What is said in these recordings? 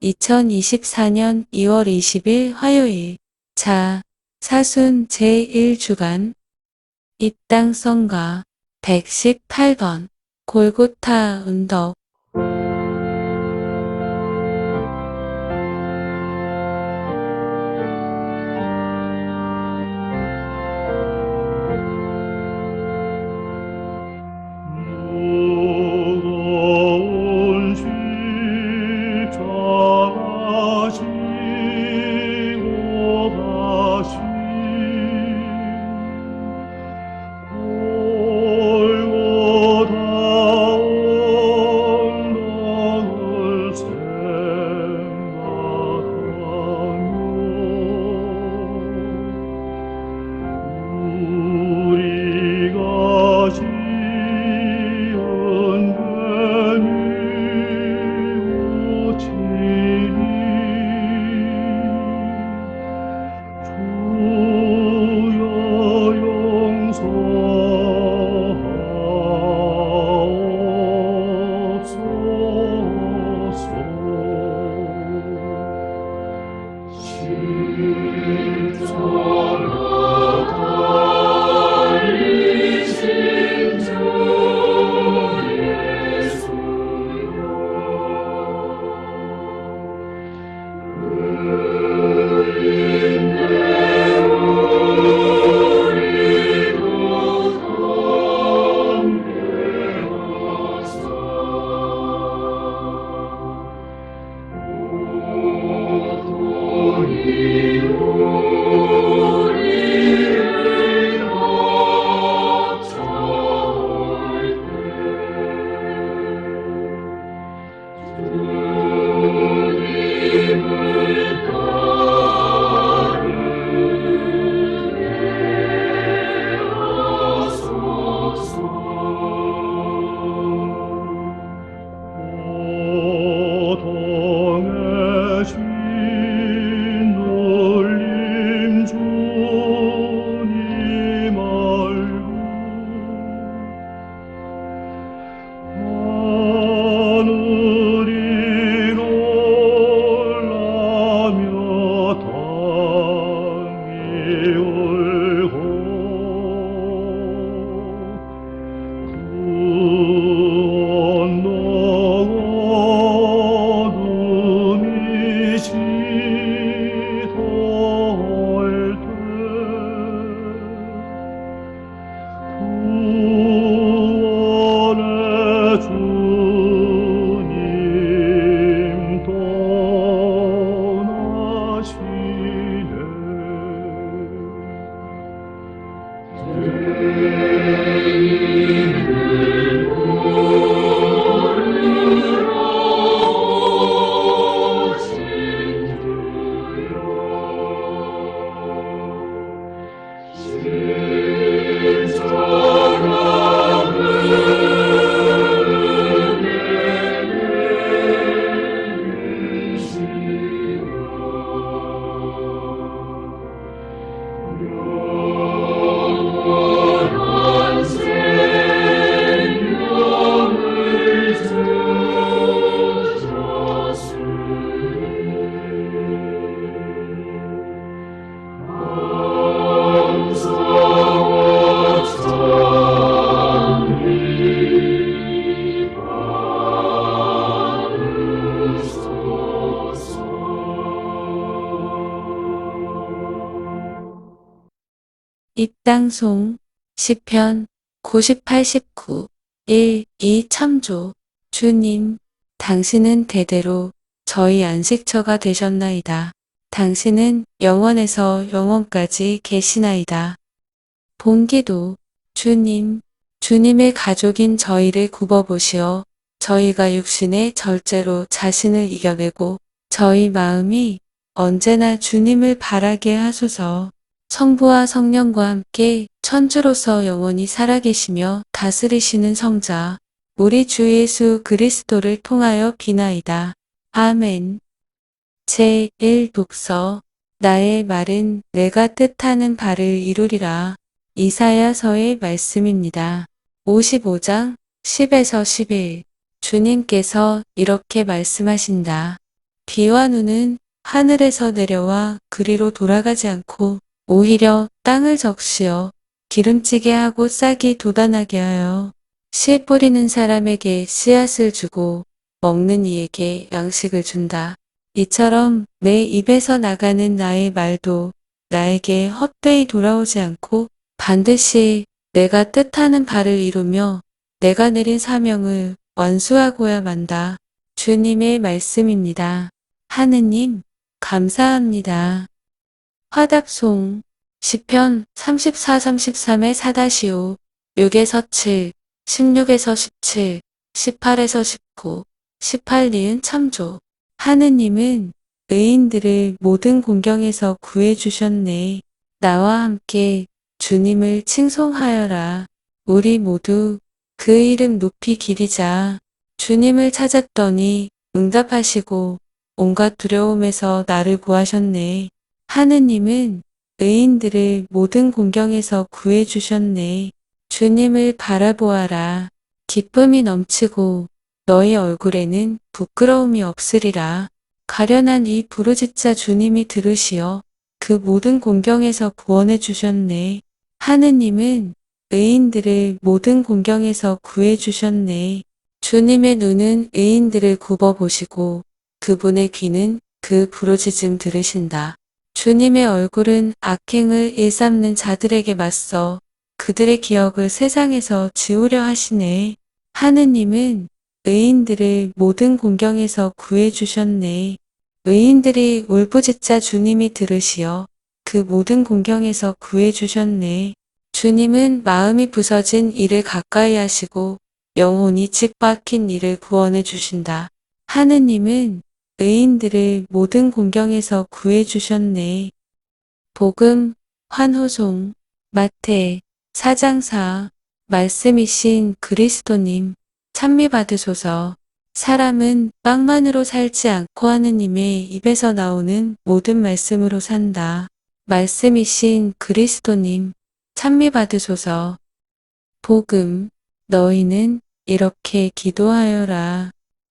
2024년 2월 20일 화요일. 자 사순 제1주간. 입당성가 118번. 골고타 운덕 고 입당송 시편 90, 89 1. 이 참조 주님 당신은 대대로 저희 안식처가 되셨나이다. 당신은 영원에서 영원까지 계시나이다. 본기도 주님 주님의 가족인 저희를 굽어보시어 저희가 육신의 절제로 자신을 이겨내고 저희 마음이 언제나 주님을 바라게 하소서. 성부와 성령과 함께 천주로서 영원히 살아계시며 다스리시는 성자, 우리 주 예수 그리스도를 통하여 비나이다. 아멘. 제1 독서 나의 말은 내가 뜻하는 바를 이루리라. 이사야서의 말씀입니다. 55장 10에서 11 주님께서 이렇게 말씀하신다. 비와 눈은 하늘에서 내려와 그리로 돌아가지 않고 오히려 땅을 적시어 기름지게 하고 싹이 돋아나게 하여 씨 뿌리는 사람에게 씨앗을 주고 먹는 이에게 양식을 준다. 이처럼 내 입에서 나가는 나의 말도 나에게 헛되이 돌아오지 않고 반드시 내가 뜻하는 바를 이루며 내가 내린 사명을 완수하고야 만다. 주님의 말씀입니다. 하느님, 감사합니다. 화답송, 시편 34, 33의 4-5, 6에서 7, 16에서 17, 18에서 19, 18 니은 참조. 하느님은 의인들을 모든 공경에서 구해주셨네. 나와 함께 주님을 칭송하여라. 우리 모두 그 이름 높이 기리자. 주님을 찾았더니 응답하시고 온갖 두려움에서 나를 구하셨네. 하느님은 의인들을 모든 공경에서 구해 주셨네. 주님을 바라보아라. 기쁨이 넘치고 너희 얼굴에는 부끄러움이 없으리라. 가련한 이 부르짖자 주님이 들으시어 그 모든 공경에서 구원해 주셨네. 하느님은 의인들을 모든 공경에서 구해 주셨네. 주님의 눈은 의인들을 굽어 보시고 그분의 귀는 그 부르짖음 들으신다. 주님의 얼굴은 악행을 일삼는 자들에게 맞서 그들의 기억을 세상에서 지우려 하시네. 하느님은 의인들을 모든 공경에서 구해 주셨네. 의인들이 울부짖자 주님이 들으시어 그 모든 공경에서 구해 주셨네. 주님은 마음이 부서진 이를 가까이 하시고 영혼이 칙박힌 이를 구원해 주신다. 하느님은 의인들을 모든 공경에서 구해 주셨네. 복음, 환호송, 마태, 사장사, 말씀이신 그리스도님, 찬미 받으소서. 사람은 빵만으로 살지 않고 하느님의 입에서 나오는 모든 말씀으로 산다. 말씀이신 그리스도님, 찬미 받으소서. 복음, 너희는 이렇게 기도하여라.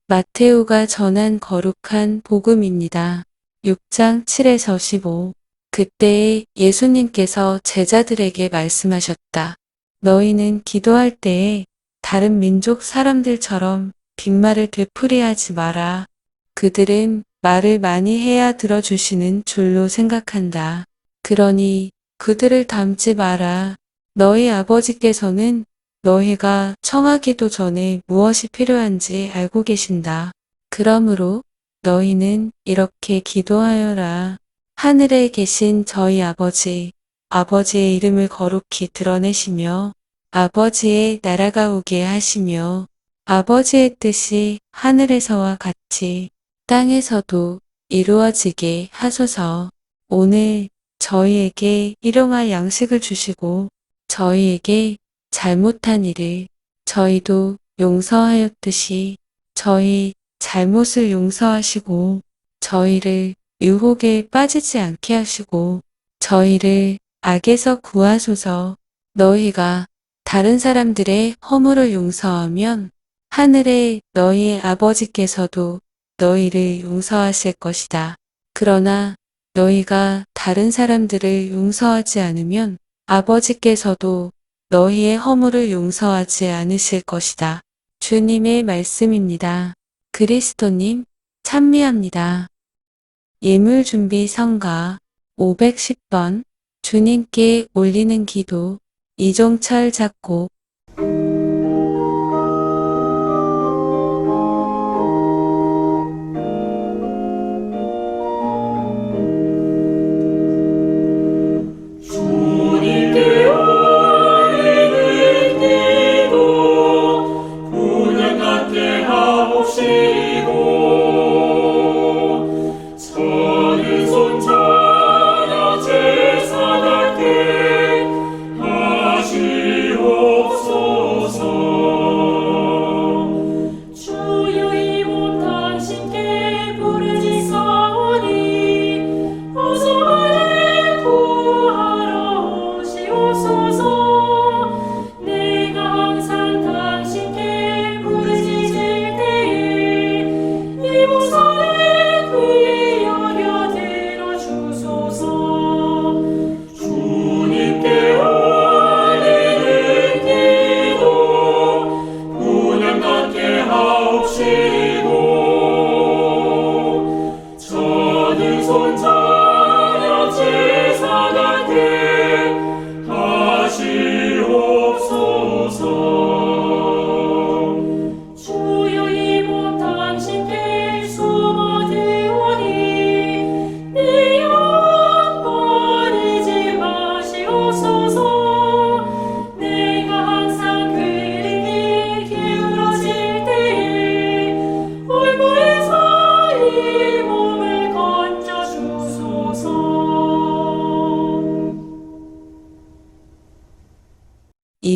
마테오가 전한 거룩한 복음입니다. 6장 7에서 15. 그때에 예수님께서 제자들에게 말씀하셨다. 너희는 기도할 때에 다른 민족 사람들처럼 빈말을 되풀이하지 마라. 그들은 말을 많이 해야 들어주시는 줄로 생각한다. 그러니 그들을 닮지 마라. 너희 아버지께서는 너희가 청하기도 전에 무엇이 필요한지 알고 계신다. 그러므로 너희는 이렇게 기도하여라. 하늘에 계신 저희 아버지, 아버지의 이름을 거룩히 드러내시며 아버지의 나라가 오게 하시며 아버지의 뜻이 하늘에서와 같이 땅에서도 이루어지게 하소서. 오늘 저희에게 일용할 양식을 주시고 저희에게 잘못한 일을 저희도 용서하였듯이 저희 잘못을 용서하시고 저희를 유혹에 빠지지 않게 하시고 저희를 악에서 구하소서 너희가 다른 사람들의 허물을 용서하면 하늘의 너희 아버지께서도 너희를 용서하실 것이다. 그러나 너희가 다른 사람들을 용서하지 않으면 아버지께서도 너희의 허물을 용서하지 않으실 것이다. 주님의 말씀입니다. 그리스도님, 찬미합니다. 예물 준비 성가 510번 주님께 올리는 기도 이종철 작곡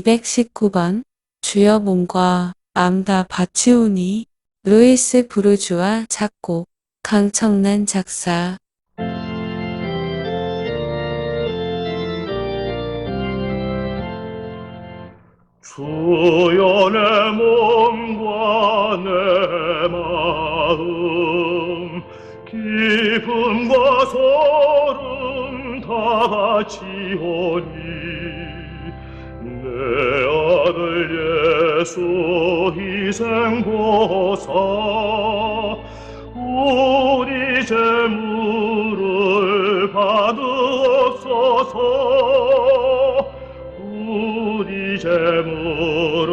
219번 주여 몸과 마음 다 바치오니 루이스 부르주아 작곡 강청란 작사. 주여 내 몸과 내 마음 기쁨과 소름 다 바치오니 내 아들 예수 희생보사 우리 재물을 받으옵소서. 우리 재물을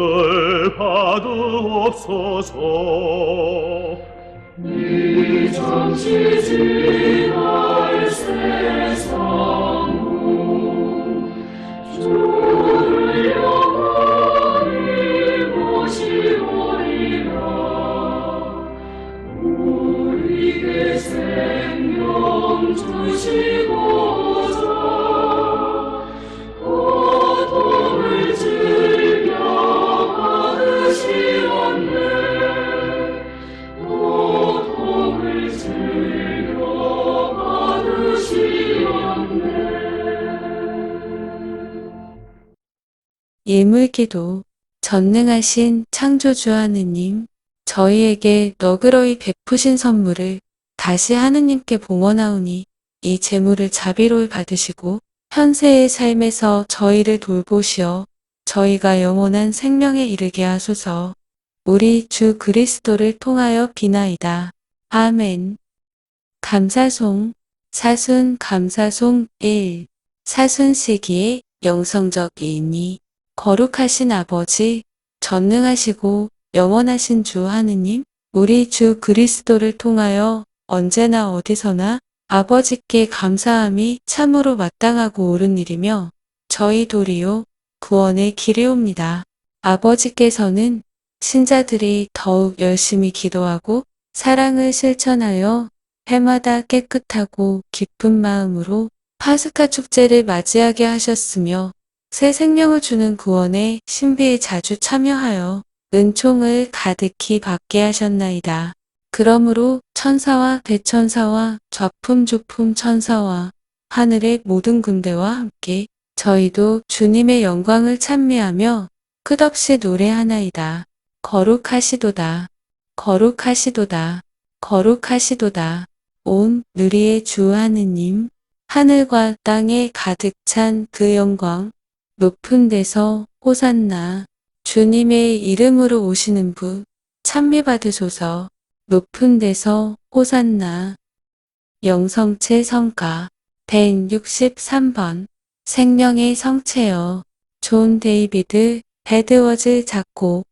받으옵소서. 이 잠시 지날 세상 예물기도 전능하신 창조주 하느님 저희에게 너그러이 베푸신 선물을 다시 하느님께 봉헌하오니 이 재물을 자비로이 받으시고 현세의 삶에서 저희를 돌보시어 저희가 영원한 생명에 이르게 하소서 우리 주 그리스도를 통하여 비나이다. 아멘. 감사송 사순 감사송 1 사순 시기의 영성적 의미 거룩하신 아버지, 전능하시고 영원하신 주 하느님, 우리 주 그리스도를 통하여 언제나 어디서나 아버지께 감사함이 참으로 마땅하고 옳은 일이며 저희 도리요 구원의 길이옵니다. 아버지께서는 신자들이 더욱 열심히 기도하고 사랑을 실천하여 해마다 깨끗하고 기쁜 마음으로 파스카 축제를 맞이하게 하셨으며 새 생명을 주는 구원의 신비에 자주 참여하여 은총을 가득히 받게 하셨나이다. 그러므로 천사와 대천사와 좌품조품 천사와 하늘의 모든 군대와 함께 저희도 주님의 영광을 찬미하며 끝없이 노래하나이다. 거룩하시도다. 거룩하시도다. 거룩하시도다. 온 누리의 주 하느님, 하늘과 땅에 가득 찬 그 영광, 높은 데서 호산나 주님의 이름으로 오시는 분 찬미 받으소서. 높은 데서 호산나 영성체 성가 163번 생명의 성체여. 존 데이비드 베드워즈 작곡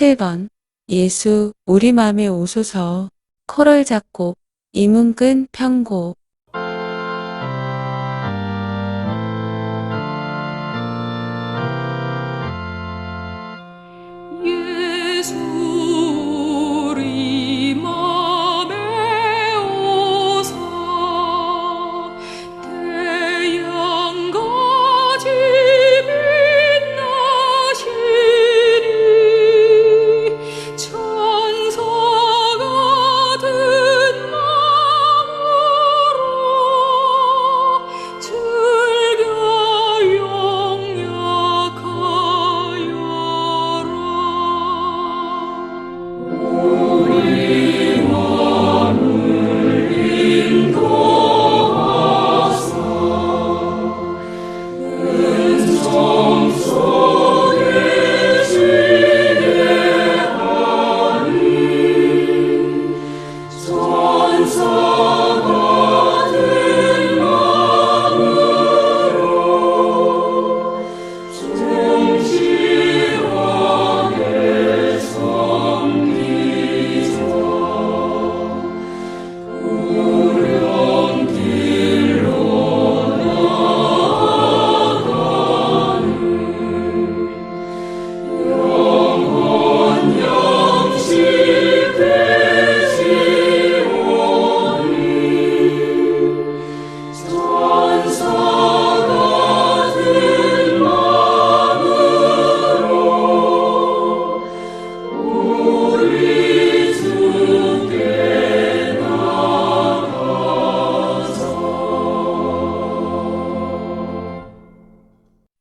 157번 예수 우리 맘에 오소서. 코럴 작곡 이문근 편곡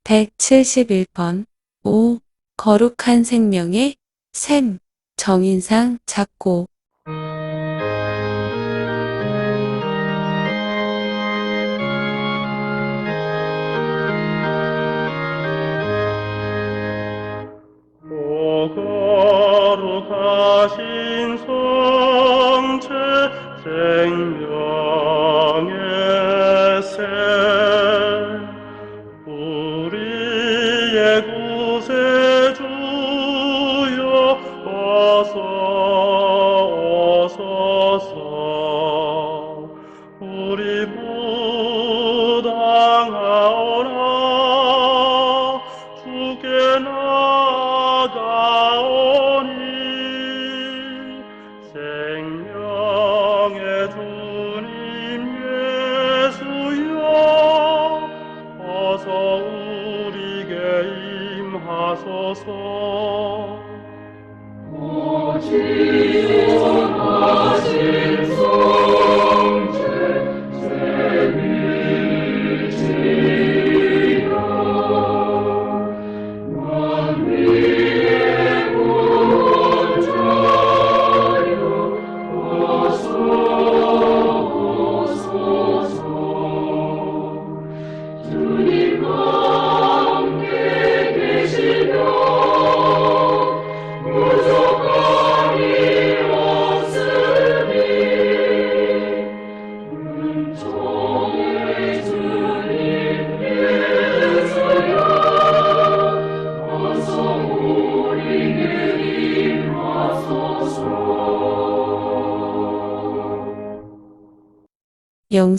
171번. 5. 거룩한 생명의 샘. 정인상, 작고,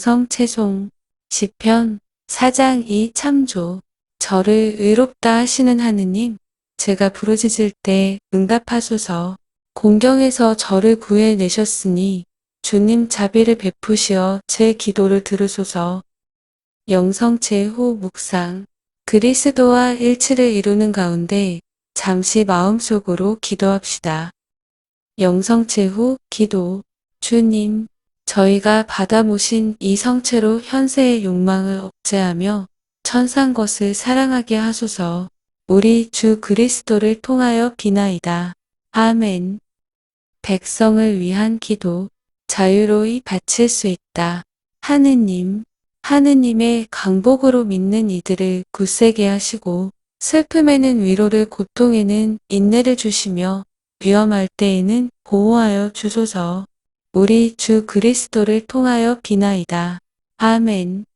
영성 채송 시편 4장 2 참조. 저를 의롭다 하시는 하느님 제가 부르짖을 때 응답하소서. 공경에서 저를 구해내셨으니 주님 자비를 베푸시어 제 기도를 들으소서. 영성체 후 묵상. 그리스도와 일치를 이루는 가운데 잠시 마음속으로 기도합시다. 영성체 후 기도. 주님 저희가 받아 모신 이 성체로 현세의 욕망을 억제하며 천상 것을 사랑하게 하소서. 우리 주 그리스도를 통하여 비나이다. 아멘. 백성을 위한 기도, 자유로이 바칠 수 있다. 하느님, 하느님의 강복으로 믿는 이들을 굳세게 하시고, 슬픔에는 위로를 고통에는 인내를 주시며, 위험할 때에는 보호하여 주소서. 우리 주 그리스도를 통하여 비나이다. 아멘.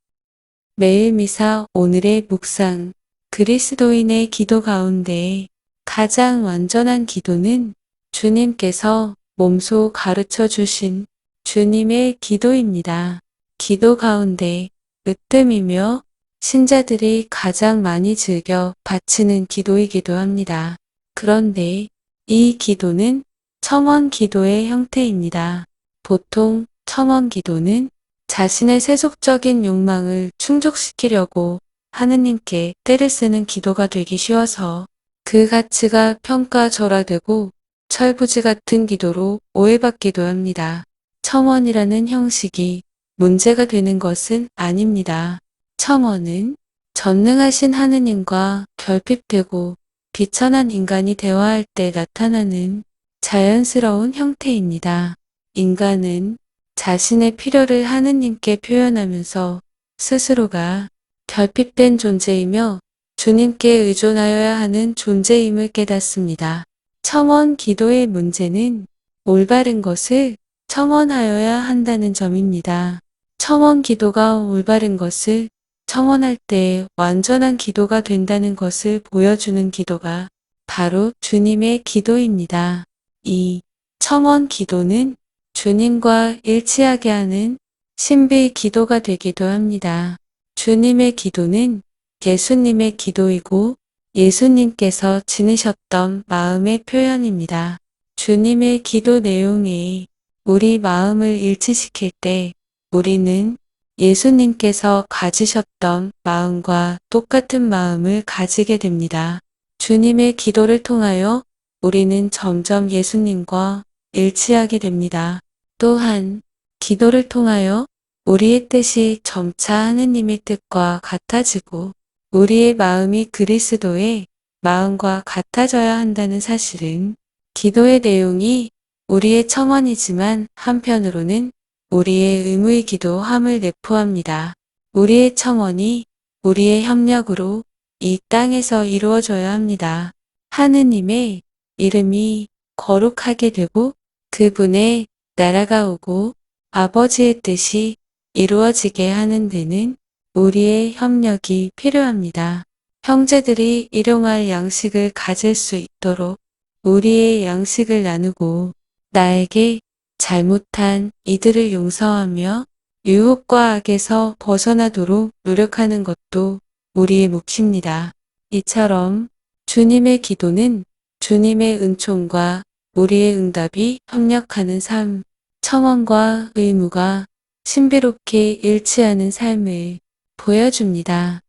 매일 미사 오늘의 묵상 그리스도인의 기도 가운데 가장 완전한 기도는 주님께서 몸소 가르쳐 주신 주님의 기도입니다. 기도 가운데 으뜸이며 신자들이 가장 많이 즐겨 바치는 기도이기도 합니다. 그런데 이 기도는 첨언 기도의 형태입니다. 보통 첨언 기도는 자신의 세속적인 욕망을 충족시키려고 하느님께 때를 쓰는 기도가 되기 쉬워서 그 가치가 평가절하되고 철부지 같은 기도로 오해받기도 합니다. 첨언이라는 형식이 문제가 되는 것은 아닙니다. 첨언은 전능하신 하느님과 결핍되고 비천한 인간이 대화할 때 나타나는 자연스러운 형태입니다. 인간은 자신의 필요를 하느님께 표현하면서 스스로가 결핍된 존재이며 주님께 의존하여야 하는 존재임을 깨닫습니다. 첨언 기도의 문제는 올바른 것을 첨언하여야 한다는 점입니다. 첨언 기도가 올바른 것을 첨언할 때 완전한 기도가 된다는 것을 보여주는 기도가 바로 주님의 기도입니다. 이 첨언 기도는 주님과 일치하게 하는 신비 기도가 되기도 합니다. 주님의 기도는 예수님의 기도이고 예수님께서 지니셨던 마음의 표현입니다. 주님의 기도 내용이 우리 마음을 일치시킬 때 우리는 예수님께서 가지셨던 마음과 똑같은 마음을 가지게 됩니다. 주님의 기도를 통하여 우리는 점점 예수님과 일치하게 됩니다. 또한 기도를 통하여 우리의 뜻이 점차 하느님의 뜻과 같아지고 우리의 마음이 그리스도의 마음과 같아져야 한다는 사실은 기도의 내용이 우리의 첨언이지만 한편으로는 우리의 의무이기도 함을 내포합니다. 우리의 첨언이 우리의 협력으로 이 땅에서 이루어져야 합니다. 하느님의 이름이 거룩하게 되고 그분의 나라가 오고 아버지의 뜻이 이루어지게 하는 데는 우리의 협력이 필요합니다. 형제들이 일용할 양식을 가질 수 있도록 우리의 양식을 나누고 나에게 잘못한 이들을 용서하며 유혹과 악에서 벗어나도록 노력하는 것도 우리의 몫입니다. 이처럼 주님의 기도는 주님의 은총과 우리의 응답이 협력하는 삶, 청원과 의무가 신비롭게 일치하는 삶을 보여줍니다.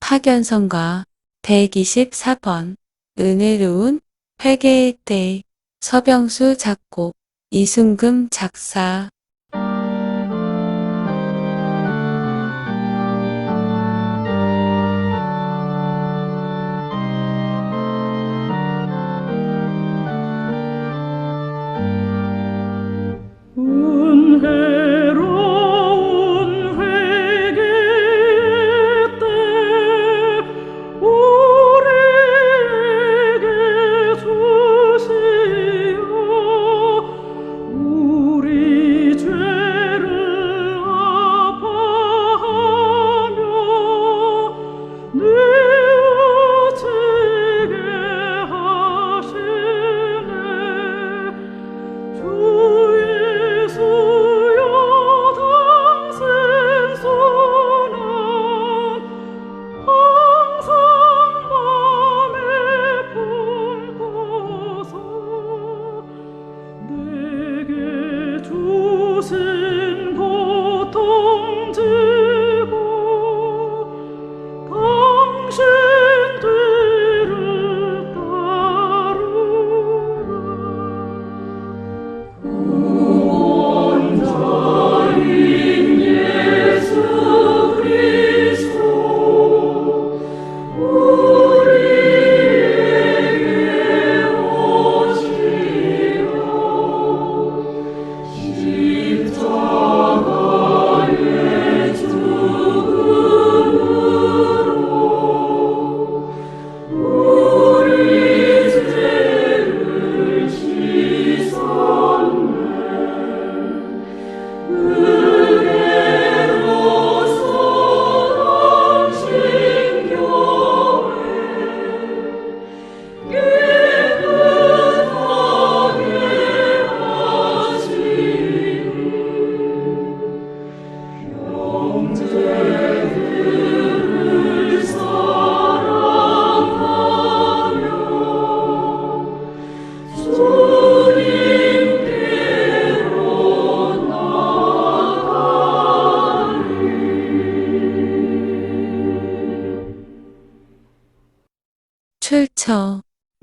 파견선과 124번 은혜로운 회개의 때 서병수 작곡 이순금 작사